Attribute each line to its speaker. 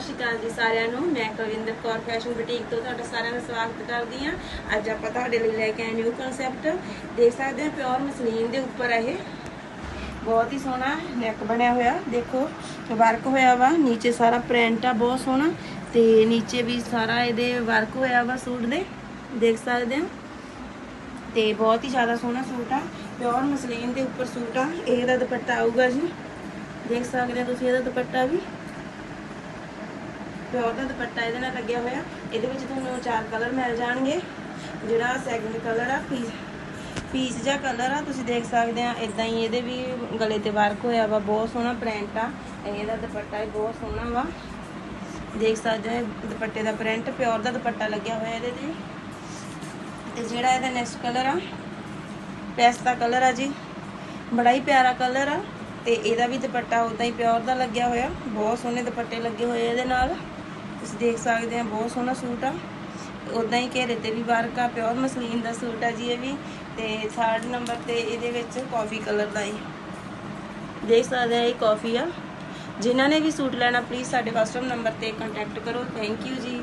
Speaker 1: ਸਤਿ ਸ਼੍ਰੀ ਅਕਾਲ ਜੀ ਸਾਰਿਆਂ ਨੂੰ। ਮੈਂ ਕੁਲਵਿੰਦਰ ਕੌਰ ਫੈਸ਼ਨ ਬੁਟੀਕ ਤੋਂ ਤੁਹਾਡਾ ਸਾਰਿਆਂ ਦਾ ਸਵਾਗਤ ਕਰਦੀ ਹਾਂ। ਅੱਜ ਆਪਾਂ ਤੁਹਾਡੇ ਲਈ ਲੈ ਕੇ ਆਏ ਨਿਊ ਕਨਸੈਪਟ ਦੇਖ ਸਕਦੇ ਹੋ ਪਿਓਰ ਮਸਲੀਨ ਦੇ ਉੱਪਰ ਇਹ। ਬਹੁਤ ਹੀ ਸੋਹਣਾ ਨੈਕ ਬਣਿਆ ਹੋਇਆ। ਦੇਖੋ ਵਰਕ ਹੋਇਆ ਵਾ। ਨੀਚੇ ਸਾਰਾ ਪ੍ਰਿੰਟ ਆ, ਬਹੁਤ ਸੋਹਣਾ। ਤੇ ਨੀਚੇ ਵੀ ਸਾਰਾ ਇਹਦੇ ਵਰਕ ਹੋਇਆ ਵਾ ਸੂਟ ਦੇ। ਦੇਖ ਸਕਦੇ ਹੋ। ਤੇ ਬਹੁਤ ਹੀ ਜ਼ਿਆਦਾ ਸੋਹਣਾ ਸੂਟ ਆ। ਪਿਓਰ ਮਸਲੀਨ ਦੇ ਉੱਪਰ ਸੂਟ ਆ। ਇਹਦਾ ਦੁਪੱਟਾ ਆਊਗਾ ਜੀ। ਦੇਖ ਸਕਦੇ ਹੋ ਤੁਸੀਂ ਇਹਦਾ ਦੁਪੱਟਾ ਵੀ। ਪਿਓਰ ਦਾ ਦੁਪੱਟਾ ਇਹਦੇ ਨਾਲ ਲੱਗਿਆ ਹੋਇਆ। ਇਹਦੇ ਵਿੱਚ ਤੁਹਾਨੂੰ ਚਾਰ ਕਲਰ ਮਿਲ ਜਾਣਗੇ। ਜਿਹੜਾ ਸੈਕੰਡ ਕਲਰ ਆ ਪੀਸ ਪੀਸ ਜਿਹਾ ਕਲਰ ਆ, ਤੁਸੀਂ ਦੇਖ ਸਕਦੇ ਆ ਇਦਾਂ ਹੀ ਇਹਦੇ ਵੀ ਗਲੇ ਤੇ ਵਰਕ ਹੋਇਆ ਵਾ, ਬਹੁਤ ਸੋਹਣਾ ਪ੍ਰਿੰਟ ਆ। ਇਹਦਾ ਦੁਪੱਟਾ ਵੀ ਬਹੁਤ ਸੋਹਣਾ ਵਾ। ਦੇਖ ਸਕਦੇ ਹੋ ਦੁਪੱਟੇ ਦਾ ਪ੍ਰਿੰਟ ਪਿਓਰ ਦਾ ਦੁਪੱਟਾ ਲੱਗਿਆ ਹੋਇਆ ਇਹਦੇ ਤੇ। ਤੇ ਜਿਹੜਾ ਇਹਦਾ ਨੈਕਸਟ ਕਲਰ ਆ ਪੈਸਤਾ ਕਲਰ ਆ ਜੀ। ਬੜਾ ਹੀ ਪਿਆਰਾ ਕਲਰ ਆ। ਤੇ ਇਹਦਾ ਵੀ ਦੁਪੱਟਾ ਉਦਾਂ ਹੀ ਪਿਓਰ ਦਾ ਲੱਗਿਆ ਹੋਇਆ। ਬਹੁਤ ਸੋਹਣੇ ਦੁਪੱਟੇ ਲੱਗੇ ਹੋਏ ਇਹਦੇ ਨਾਲ। ਤੁਸੀਂ ਦੇਖ ਸਕਦੇ ਆ, ਬਹੁਤ ਸੋਹਣਾ ਸੂਟ ਆ। ਉਦਾਂ ਹੀ ਘੇਰੇ ਤੇ ਵੀ ਵਰਕ ਆ ਪਿਓਰ ਮਸਲੀਨ ਦਾ ਸੂਟ ਆ ਜੀ ਇਹ ਵੀ। ਤੇ ਥਰਡ ਨੰਬਰ ਤੇ ਇਹਦੇ ਵਿੱਚ ਕਾਫੀ ਕਲਰ ਦਾ ਹੀ। ਦੇਖ ਸਕਦੇ ਆ, ਇਹ ਕਾਫੀ ਆ। ਜਿਨ੍ਹਾਂ ਨੇ ਵੀ ਸੂਟ ਲੈਣਾ ਪਲੀਜ਼ ਸਾਡੇ WhatsApp ਨੰਬਰ ਤੇ ਕੰਟੈਕਟ ਕਰੋ। ਥੈਂਕ ਯੂ ਜੀ।